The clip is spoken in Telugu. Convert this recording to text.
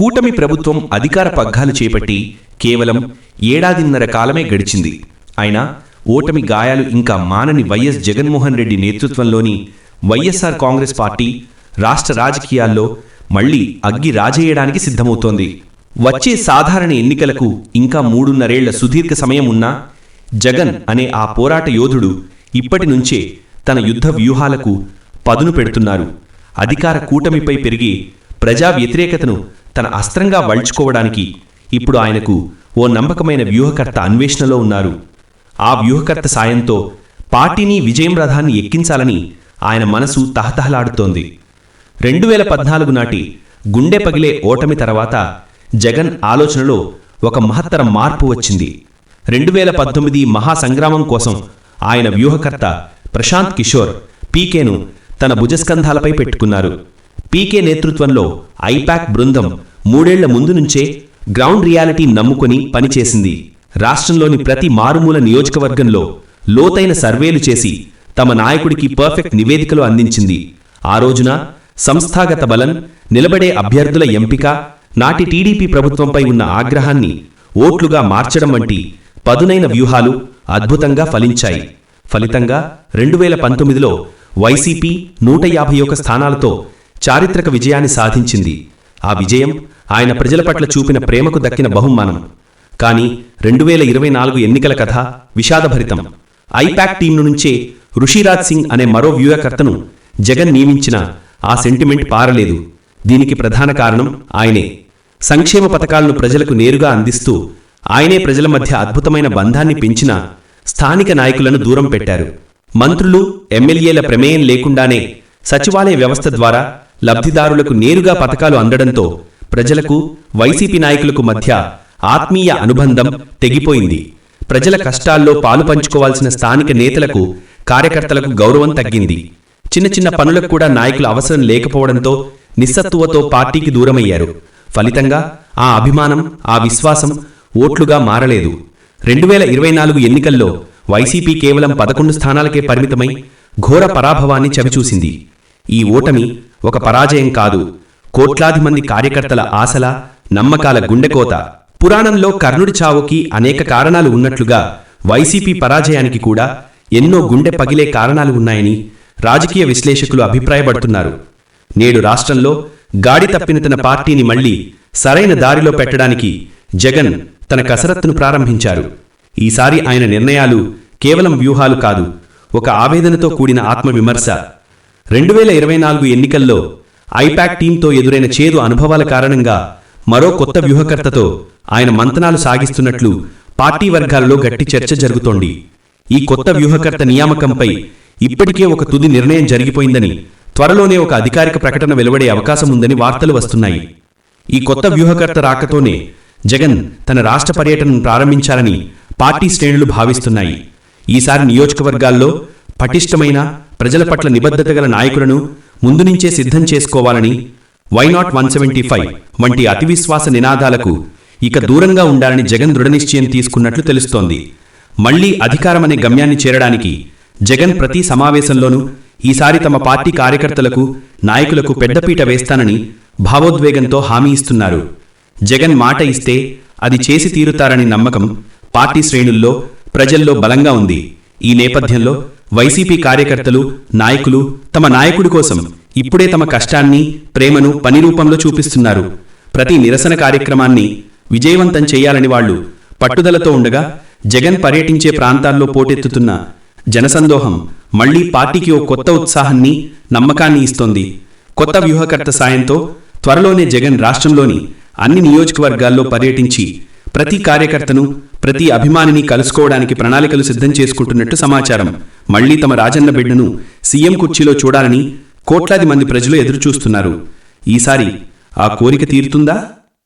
కూటమి ప్రభుత్వం అధికార పగ్గాలు చేపట్టి కేవలం ఏడాదిన్నర కాలమే గడిచింది. అయినా ఓటమి గాయాలు ఇంకా మానని వైఎస్ జగన్మోహన్ రెడ్డి నేతృత్వంలోని వైఎస్ఆర్ కాంగ్రెస్ పార్టీ రాష్ట్ర రాజకీయాల్లో మళ్ళీ అగ్గి రాజేయడానికి సిద్ధమవుతోంది. వచ్చే సాధారణ ఎన్నికలకు ఇంకా మూడున్నరేళ్ళ సుదీర్ఘ సమయం ఉన్నా జగన్ అనే ఆ పోరాట యోధుడు ఇప్పటి నుంచే తన యుద్ధ వ్యూహాలకు పదును పెడుతున్నారు. అధికార కూటమిపై పెరిగి ప్రజా వ్యతిరేకతను తన అస్త్రంగా వల్చుకోవడానికి ఇప్పుడు ఆయనకు ఓ నమ్మకమైన వ్యూహకర్త అన్వేషణలో ఉన్నారు. ఆ వ్యూహకర్త సాయంతో పార్టీని విజయం రథాన్ని ఎక్కించాలని ఆయన మనసు తహతహలాడుతోంది. రెండు వేల పద్నాలుగు నాటి గుండె పగిలే ఓటమి తర్వాత జగన్ ఆలోచనలో ఒక మహత్తర మార్పు వచ్చింది. రెండు వేల పంతొమ్మిది మహాసంగ్రామం కోసం ఆయన వ్యూహకర్త ప్రశాంత్ కిషోర్ పీకేను తన భుజస్కంధాలపై పెట్టుకున్నారు. పీకే నేతృత్వంలో ఐపాక్ బృందం మూడేళ్ళ ముందు నుంచే గ్రౌండ్ రియాలిటీ నమ్ముకొని పనిచేసింది. రాష్ట్రంలోని ప్రతి మారుమూల నియోజకవర్గంలో లోతైన సర్వేలు చేసి తమ నాయకుడికి పర్ఫెక్ట్ నివేదికలు అందించింది. ఆ రోజున సంస్థాగత బలం నిలబడే అభ్యర్థుల ఎంపిక నాటి టీడీపీ ప్రభుత్వంపై ఉన్న ఆగ్రహాన్ని ఓట్లుగా మార్చడం వంటి పదునైన వ్యూహాలు అద్భుతంగా ఫలించాయి. ఫలితంగా రెండు వేల పంతొమ్మిదిలో వైసీపీ నూట యాభై ఒక స్థానాలతో చారిత్రక విజయాన్ని సాధించింది. ఆ విజయం ఆయన ప్రజల పట్ల చూపిన ప్రేమకు దక్కిన బహుమానం. కానీ రెండు వేల ఇరవై నాలుగు ఎన్నికల కథ విషాదభరితం. ఐపాక్ టీం నుంచే ఋషిరాజ్ సింగ్ అనే మరో వ్యూహకర్తను జగన్ నియమించిన ఆ సెంటిమెంట్ పారలేదు. దీనికి ప్రధాన కారణం ఆయనే. సంక్షేమ పథకాలను ప్రజలకు నేరుగా అందిస్తూ ఆయనే ప్రజల మధ్య అద్భుతమైన బంధాన్ని పెంచిన స్థానిక నాయకులను దూరం పెట్టారు. మంత్రులు ఎమ్మెల్యేల ప్రమేయం లేకుండానే సచివాలయ వ్యవస్థ ద్వారా లబ్ధిదారులకు నేరుగా పథకాలు అందడంతో ప్రజలకు వైసీపీ నాయకులకు మధ్య ఆత్మీయ అనుబంధం తెగిపోయింది. ప్రజల కష్టాల్లో పాలు పంచుకోవాల్సిన స్థానిక నేతలకు కార్యకర్తలకు గౌరవం తగ్గింది. చిన్న చిన్న పనులకు కూడా నాయకుల అవసరం లేకపోవడంతో నిస్సత్తువతో పార్టీకి దూరమయ్యారు. ఫలితంగా ఆ అభిమానం ఆ విశ్వాసం ఓట్లుగా మారలేదు. రెండు వేల ఇరవై నాలుగు ఎన్నికల్లో వైసీపీ కేవలం పదకొండు స్థానాలకే పరిమితమై ఘోర పరాభవాన్ని చవిచూసింది. ఈ ఓటమి ఒక పరాజయం కాదు. కోట్లాది మంది కార్యకర్తల ఆశల నమ్మకాల గుండెకోత. పురాణంలో కర్ణుడి చావుకి అనేక కారణాలు ఉన్నట్లుగా వైసీపీ పరాజయానికి కూడా ఎన్నో గుండె పగిలే కారణాలు ఉన్నాయని రాజకీయ విశ్లేషకులు అభిప్రాయపడుతున్నారు. నేడు రాష్ట్రంలో గాడి తప్పిన తన పార్టీని మళ్ళీ సరైన దారిలో పెట్టడానికి జగన్ తన కసరత్తును ప్రారంభించారు. ఈసారి ఆయన నిర్ణయాలు కేవలం వ్యూహాలు కాదు ఒక ఆవేదనతో కూడిన ఆత్మవిమర్శ. రెండు వేల ఇరవై నాలుగు ఎన్నికల్లో ఐపాక్ టీంతో ఎదురైన చేదు అనుభవాల కారణంగా మరో కొత్త వ్యూహకర్తతో ఆయన మంతనాలు సాగిస్తున్నట్లు పార్టీ వర్గాలలో గట్టి చర్చ జరుగుతోంది. ఈ కొత్త వ్యూహకర్త నియామకంపై ఇప్పటికే ఒక తుది నిర్ణయం జరిగిపోయిందని త్వరలోనే ఒక అధికారిక ప్రకటన వెలువడే అవకాశం ఉందని వార్తలు వస్తున్నాయి. ఈ కొత్త వ్యూహకర్త రాకతోనే జగన్ తన రాష్ట్ర పర్యటనను ప్రారంభించాలని పార్టీ శ్రేణులు భావిస్తున్నాయి. ఈసారి నియోజకవర్గాల్లో పటిష్టమైన ప్రజల పట్ల నిబద్ధత గల నాయకులను ముందు నుంచే సిద్ధం చేసుకోవాలని వైనాట్ వన్ సెవెంటీ ఫైవ్ వంటి అతి విశ్వాస నినాదాలకు ఇక దూరంగా ఉండాలని జగన్ దృఢనిశ్చయం తీసుకున్నట్లు తెలుస్తోంది. మళ్ళీ అధికారమనే గమ్యాన్ని చేరడానికి జగన్ ప్రతి సమావేశంలోనూ ఈసారి తమ పార్టీ కార్యకర్తలకు నాయకులకు పెద్దపీట వేస్తానని భావోద్వేగంతో హామీ ఇస్తున్నారు. జగన్ మాట ఇస్తే అది చేసి తీరుతారని నమ్మకం పార్టీ శ్రేణుల్లో ప్రజల్లో బలంగా ఉంది. ఈ నేపథ్యంలో వైసీపీ కార్యకర్తలు నాయకులు తమ నాయకుడి కోసం ఇప్పుడే తమ కష్టాన్ని ప్రేమను పని రూపంలో చూపిస్తున్నారు. ప్రతి నిరసన కార్యక్రమాన్ని విజయవంతం చేయాలని వాళ్ళు పట్టుదలతో ఉండగా జగన్ పర్యటించే ప్రాంతాల్లో పోటెత్తుతున్న జనసందోహం మళ్ళీ పార్టీకి ఓ కొత్త ఉత్సాహాన్ని నమ్మకాన్ని ఇస్తోంది. కొత్త వ్యూహకర్త సాయంతో త్వరలోనే జగన్ రాష్ట్రంలోని అన్ని నియోజకవర్గాల్లో పర్యటించి ప్రతి కార్యకర్తను ప్రతి అభిమానిని కలుసుకోవడానికి ప్రణాళికలు సిద్ధం చేసుకుంటున్నట్టు సమాచారం. మళ్ళీ తమ రాజన్న బిడ్డను సీఎం కుర్చీలో చూడాలని కోట్లాది మంది ప్రజలు ఎదురుచూస్తున్నారు. ఈసారి ఆ కోరిక తీరుతుందా?